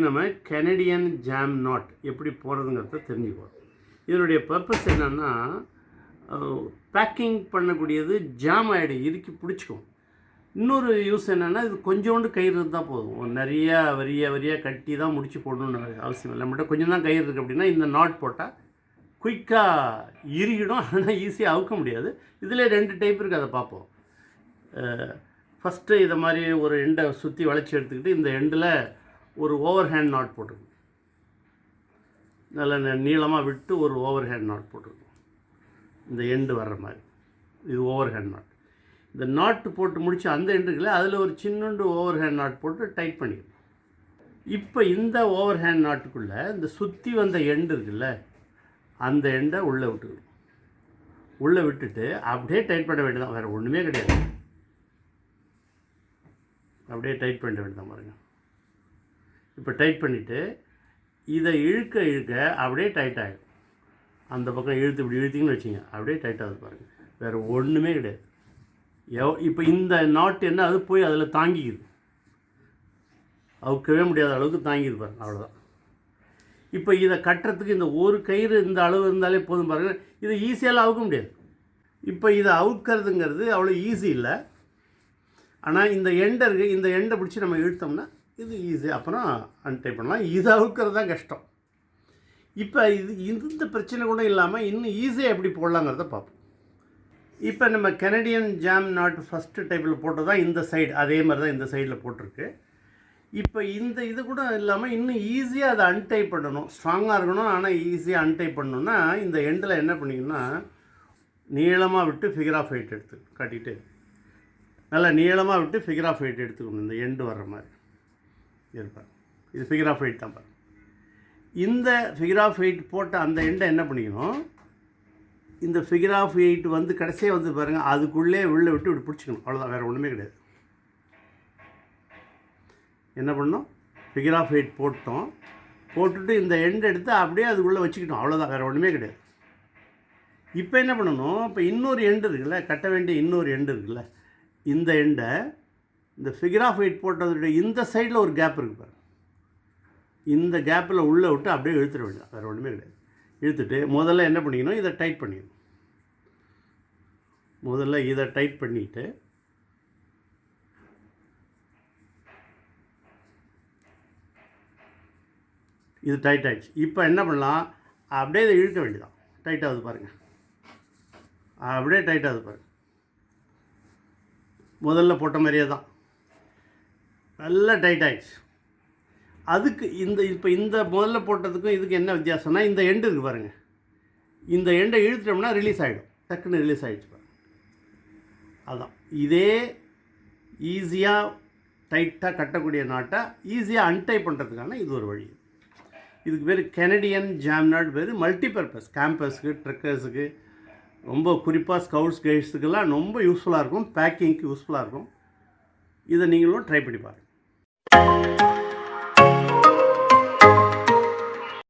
இன்றைக்கி நம்ம Canadian jam not எப்படி போகிறதுங்கிறத தெரிஞ்சுக்குவோம். இதனுடைய பர்பஸ் என்னென்னா பேக்கிங் பண்ணக்கூடியது ஜாம் ஆகிடும் இறுக்கி பிடிச்சிக்கும். இன்னொரு யூஸ் என்னென்னா இது கொஞ்சோண்டு கயிறு இருந்தால் போதும். நிறையா வரியா வரியாக கட்டி தான் முடிச்சு போடணும்னு அவசியம் இல்லை. மட்டும் கொஞ்சம் தான் கயிறு இருக்குது அப்படின்னா இந்த நாட் போட்டால் குயிக்காக இறுகிடும். ஆனால் ஈஸியாக அவுக்க முடியாது. இதில் ரெண்டு டைப் இருக்குது அதை பார்ப்போம். ஃபஸ்ட்டு இதை மாதிரி ஒரு எண்டை சுற்றி வளைச்சி எடுத்துக்கிட்டு இந்த எண்டில் ஒரு ஓவர் ஹேண்ட் நாட் போட்டுக்கணும். நல்ல நீளமாக விட்டு ஒரு ஓவர் ஹேண்ட் நாட் போட்டுக்கணும். இந்த எண்டு வர்ற மாதிரி. இது ஓவர் ஹேண்ட் நாட் இந்த நாட்டு போட்டு முடிச்சு அந்த எண்டு இருக்குல்ல அதில் ஒரு சின்னண்டு ஓவர் ஹேண்ட் நாட் போட்டு டைட் பண்ணிக்கணும். இப்போ இந்த ஓவர் ஹேண்ட் நாட்டுக்குள்ளே இந்த சுற்றி வந்த எண்டு இருக்குல்ல அந்த எண்டை உள்ளே விட்டுக்கணும். உள்ளே விட்டுட்டு அப்படியே டைட் பண்ண வேண்டியதான் வேறு ஒன்றுமே கிடையாது. அப்படியே டைட் பண்ண வேண்டியதான் பாருங்கள் இப்போ டைட் பண்ணிவிட்டு இதை இழுக்க இழுக்க அப்படியே டைட் ஆகிடும் அந்த பக்கம் இழுத்து இப்படி இழுத்திங்கன்னு வச்சுங்க அப்படியே டைட் ஆகுது பாருங்கள் வேறு ஒன்றுமே கிடையாது. எவ் இப்போ இந்த நாட்டு என்ன அது போய் அதில் தாங்கிக்குது. அவுக்கவே முடியாத அளவுக்கு தாங்கிது பாருங்கள் அவ்வளோதான் இப்போ இதை கட்டுறதுக்கு இந்த ஒரு கயிறு இந்த அளவு இருந்தாலே போதும் பாருங்கள் இதை ஈஸியாலாம் அவுக்க முடியாது. இப்போ இதை அவுக்கிறதுங்கிறது அவ்வளோ ஈஸி இல்லை. ஆனால் இந்த எண்டை இருக்குது இந்த எண்டை பிடிச்சி நம்ம இழுத்தோம்னா இது ஈஸி அப்புறம் அன்டை பண்ணலாம். இதை அவுக்கிறது தான் கஷ்டம். இப்போ இது இந்த பிரச்சனை கூட இல்லாமல் இன்னும் ஈஸியாக எப்படி போடலாங்கிறத பார்ப்போம். இப்போ நம்ம கெனடியன் ஜாம் நாட் ஃபஸ்ட்டு டைப்பில் போட்டு தான் இந்த சைடு அதே மாதிரி தான் இந்த சைடில் போட்டிருக்கு. இப்போ இந்த இது கூட இல்லாமல் இன்னும் ஈஸியாக அதை அன்டை பண்ணணும். ஸ்ட்ராங்காக இருக்கணும் ஆனால் ஈஸியாக அன்டை பண்ணணும்னா இந்த எண்டில் என்ன பண்ணிங்கன்னா நீளமாக விட்டு ஃபிகர் ஆஃப் எயிட் எடுத்து கட்டிட்டு. நல்லா நீளமாக விட்டு ஃபிகர் ஆஃப் எயிட் எடுத்துக்கணும். இந்த எண்டு வர்ற மாதிரி. இருப்பேன். இது ஃபிகர் ஆஃப் எயிட் தான் இந்த ஃபிகர் ஆஃப் எயிட் போட்ட அந்த எண்டை என்ன பண்ணிக்கணும்? இந்த ஃபிகர் ஆஃப் எயிட் வந்து கடைசியாக வந்து பாருங்கள் அதுக்குள்ளே உள்ளே விட்டு இப்படி பிடிச்சிக்கணும். அவ்வளோதான் வேறு ஒன்றுமே கிடையாது. என்ன பண்ணோம் ஃபிகர் ஆஃப் எயிட் போட்டோம். போட்டுட்டு இந்த எண்டை எடுத்து அப்படியே அதுக்குள்ளே வச்சுக்கிட்டோம். அவ்வளோதான் வேறு ஒன்றுமே கிடையாது. இப்போ என்ன பண்ணணும்? இப்போ இன்னொரு எண்டு இருக்குல்ல கட்ட வேண்டிய இன்னொரு எண்டு இருக்குல்ல இந்த எண்டை இந்த ஃபிகர் ஆஃப் எயிட் போட்டதுடைய இந்த சைடில் ஒரு கேப் இருக்குது பாருங்கள் இந்த கேப்பில் உள்ளே விட்டு அப்படியே இழுத்துட வேண்டியது. வேறு ஒன்றுமே கிடையாது. இழுத்துட்டு முதல்ல என்ன பண்ணிக்கணும்? இதை டைட் பண்ணிக்கணும். முதல்ல இதை டைட் பண்ணிவிட்டு இது டைட் ஆகிடுச்சு இப்போ என்ன பண்ணலாம்? அப்படியே இதை இழுக்க வேண்டியதான் டைட் ஆகுது பாருங்கள் அப்படியே டைட் ஆகுது பாருங்கள் முதல்ல போட்ட மாதிரியே தான். நல்லா டைட் ஆகிடுச்சு அதுக்கு இந்த இப்போ இந்த முதல்ல போட்டதுக்கும் இதுக்கு என்ன வித்தியாசம்னா இந்த எண்டு இருக்குது பாருங்கள் இந்த எண்டை இழுத்துட்டோம்னா ரிலீஸ் ஆகிடும் டக்குன்னு ரிலீஸ் ஆகிடுச்சு பாருங்க. அதான். இதே ஈஸியாக டைட்டாக கட்டக்கூடிய நாட்டை ஈஸியாக அன்டை பண்ணுறதுக்கான இது ஒரு வழி. இதுக்கு பேர் கெனடியன் ஜாம் நாட் பேர் மல்டிபர்பஸ் கேம்பஸ்க்கு ட்ரெக்கர்ஸுக்கு ரொம்ப குறிப்பாக ஸ்கவுட்ஸ் கைட்ஸுக்கெல்லாம் ரொம்ப யூஸ்ஃபுல்லாக இருக்கும். பேக்கிங்க்கு யூஸ்ஃபுல்லாக இருக்கும். இதை நீங்களும் ட்ரை பண்ணி பாருங்கள்